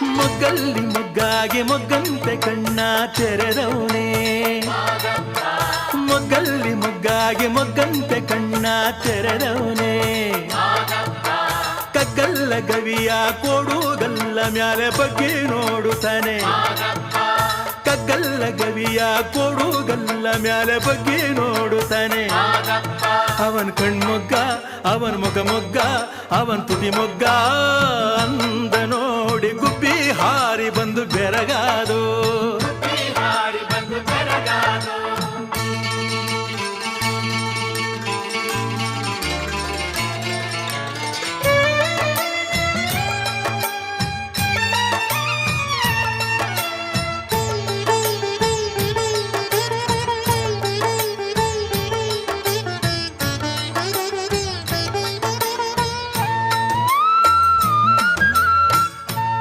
ಮೊಗ್ಗಲ್ಲಿ ಮೊಗ್ಗಾಗಿ ಮೊಗ್ಗಂತೆ ಕಣ್ಣ ತೆರೆದವನೇ. ಮೊಗ್ಗಲ್ಲಿ ಮೊಗ್ಗಾಗಿ ಮಗ್ಗಂತೆ ಕಣ್ಣ ತೆರೆದವನೇ. ಕಗ್ಗಲ್ಲ ಗವಿಯ ಕೊಡುಗಲ್ಲ ಮ್ಯಾಲೆ ಬಗ್ಗೆ ನೋಡುತ್ತಾನೆ. ಕಗ್ಗಲ್ಲ ಗವಿಯ ಕೊಡುಗಲ್ಲ ಮ್ಯಾಲೆ ಬಗ್ಗೆ ನೋಡುತ್ತಾನೆ. ಅವನ್ ಕಣ್ಮೊಗ್ಗ, ಅವನ್ ಮುಖ ಮೊಗ್ಗ ಅವನ್ ತುಟಿ ಮೊಗ್ಗ ಬಾರಿ ಬಂದು ಬೆರಗಾದು